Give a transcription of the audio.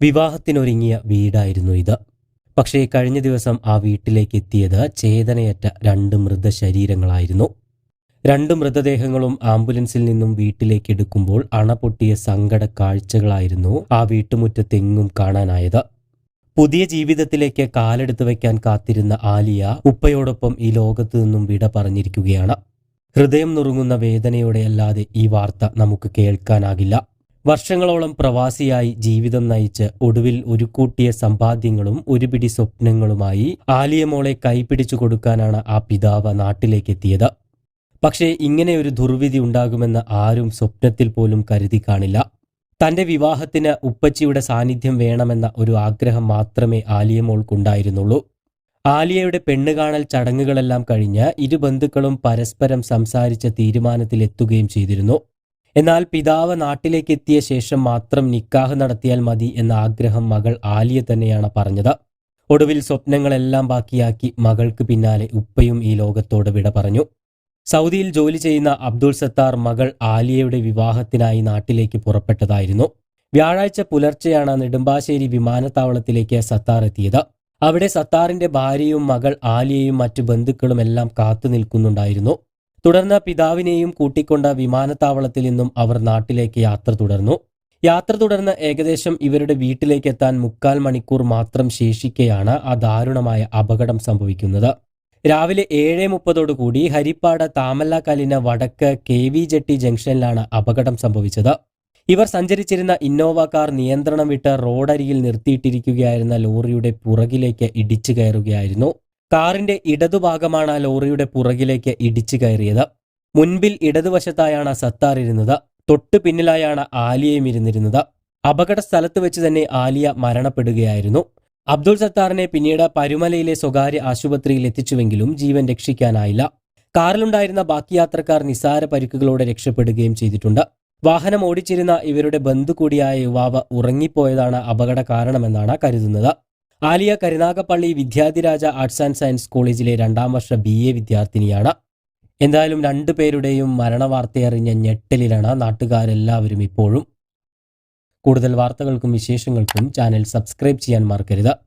വിവാഹത്തിനൊരുങ്ങിയ വീടായിരുന്നു ഇത്. പക്ഷേ കഴിഞ്ഞ ദിവസം ആ വീട്ടിലേക്ക് എത്തിയത് ചേതനയറ്റ രണ്ട് മൃതശരീരങ്ങളായിരുന്നു. രണ്ട് മൃതദേഹങ്ങളും ആംബുലൻസിൽ നിന്നും വീട്ടിലേക്ക് എടുക്കുമ്പോൾ അണപൊട്ടിയ സങ്കട കാഴ്ചകളായിരുന്നു ആ വീട്ടുമുറ്റത്തെങ്ങും കാണാനായത്. പുതിയ ജീവിതത്തിലേക്ക് കാലെടുത്തു വയ്ക്കാൻ കാത്തിരുന്ന ആലിയ ഉപ്പയോടൊപ്പം ഈ ലോകത്തു നിന്നും വിട പറഞ്ഞിരിക്കുകയാണ്. ഹൃദയം നുറുങ്ങുന്ന വേദനയോടെയല്ലാതെ ഈ വാർത്ത നമുക്ക് കേൾക്കാനാകില്ല. വർഷങ്ങളോളം പ്രവാസിയായി ജീവിതം നയിച്ച് ഒടുവിൽ ഒരുക്കൂട്ടിയ സമ്പാദ്യങ്ങളും ഒരു പിടി സ്വപ്നങ്ങളുമായി ആലിയമോളെ കൈപിടിച്ചു കൊടുക്കാനാണ് ആ പിതാവ് നാട്ടിലേക്കെത്തിയത്. പക്ഷേ ഇങ്ങനെ ഒരു ദുർവിധി ഉണ്ടാകുമെന്ന് ആരും സ്വപ്നത്തിൽ പോലും കരുതി കാണില്ല. തന്റെ വിവാഹത്തിന് ഉപ്പച്ചിയുടെ സാന്നിധ്യം വേണമെന്ന ഒരു ആഗ്രഹം മാത്രമേ ആലിയമോൾക്കുണ്ടായിരുന്നുള്ളൂ ആലിയയുടെ പെണ്ണുകാണൽ ചടങ്ങുകളെല്ലാം കഴിഞ്ഞ് ഇരു ബന്ധുക്കളും പരസ്പരം സംസാരിച്ച തീരുമാനത്തിലെത്തുകയും ചെയ്തിരുന്നു. എന്നാൽ പിതാവ് നാട്ടിലേക്ക് എത്തിയ ശേഷം മാത്രം നിക്കാഹ് നടത്തിയാൽ മതി എന്ന ആഗ്രഹം മകൾ ആലിയ തന്നെയാണ് പറഞ്ഞത്. ഒടുവിൽ സ്വപ്നങ്ങളെല്ലാം ബാക്കിയാക്കി മകൾക്ക് പിന്നാലെ ഉപ്പയും ഈ ലോകത്തോട് വിട പറഞ്ഞു. സൗദിയിൽ ജോലി ചെയ്യുന്ന അബ്ദുൾ സത്താർ മകൾ ആലിയയുടെ വിവാഹത്തിനായി നാട്ടിലേക്ക് പുറപ്പെട്ടതായിരുന്നു. വ്യാഴാഴ്ച പുലർച്ചെയാണ് നെടുമ്പാശ്ശേരി വിമാനത്താവളത്തിലേക്ക് സത്താർ എത്തിയത്. അവിടെ സത്താറിന്റെ ഭാര്യയും മകൾ ആലിയയും മറ്റു ബന്ധുക്കളും എല്ലാം കാത്തു നിൽക്കുന്നുണ്ടായിരുന്നു തുടർന്ന് പിതാവിനെയും കൂട്ടിക്കൊണ്ട വിമാനത്താവളത്തിൽ നിന്നും അവർ നാട്ടിലേക്ക് യാത്ര തുടർന്നു. യാത്ര തുടർന്ന് ഏകദേശം ഇവരുടെ വീട്ടിലേക്ക് എത്താൻ മുക്കാൽ മണിക്കൂർ മാത്രം ശേഷിക്കെയാണ് ആ ദാരുണമായ അപകടം സംഭവിക്കുന്നത്. രാവിലെ ഏഴ് മുപ്പതോടുകൂടി ഹരിപ്പാട് താമല്ലക്കലിന വടക്ക് കെ വി ജെട്ടി ജംഗ്ഷനിലാണ് അപകടം സംഭവിച്ചത്. ഇവർ സഞ്ചരിച്ചിരുന്ന ഇന്നോവ കാർ നിയന്ത്രണം വിട്ട് റോഡരികിൽ നിർത്തിയിട്ടിരിക്കുകയായിരുന്ന ലോറിയുടെ പുറകിലേക്ക് ഇടിച്ചു കയറുകയായിരുന്നു. കാറിന്റെ ഇടതുഭാഗമാണ് ലോറിയുടെ പുറകിലേക്ക് ഇടിച്ചു കയറിയത്. മുൻപിൽ ഇടതുവശത്തായാണ് സത്താർ ഇരുന്നത്. തൊട്ടു പിന്നിലായാണ് ആലിയയും ഇരുന്നിരുന്നത്. അപകട സ്ഥലത്ത് വെച്ച് തന്നെ ആലിയ മരണപ്പെടുകയായിരുന്നു. അബ്ദുൾ സത്താറിനെ പിന്നീട് പരുമലയിലെ സ്വകാര്യ ആശുപത്രിയിൽ എത്തിച്ചുവെങ്കിലും ജീവൻ രക്ഷിക്കാനായില്ല. കാറിലുണ്ടായിരുന്ന ബാക്കി യാത്രക്കാർ നിസാര പരിക്കുകളോടെ രക്ഷപ്പെടുകയും ചെയ്തിട്ടുണ്ട്. വാഹനം ഓടിച്ചിരുന്ന ഇവരുടെ ബന്ധു കൂടിയായ യുവാവ് ഉറങ്ങിപ്പോയതാണ് അപകട കാരണമെന്നാണ് കരുതുന്നത്. Aliya Karunagappally Vidyadhiraja arts and science കോളേജിലെ രണ്ടാം വർഷ ബി എ വിദ്യാർത്ഥിനിയാണ്. എന്തായാലും രണ്ടു പേരുടെയും മരണവാർത്തയറിഞ്ഞ ഞെട്ടലിലാണ് നാട്ടുകാരെല്ലാവരും ഇപ്പോഴും. കൂടുതൽ വാർത്തകൾക്കും വിശേഷങ്ങൾക്കും ചാനൽ സബ്സ്ക്രൈബ് ചെയ്യാൻ മറക്കരുത്.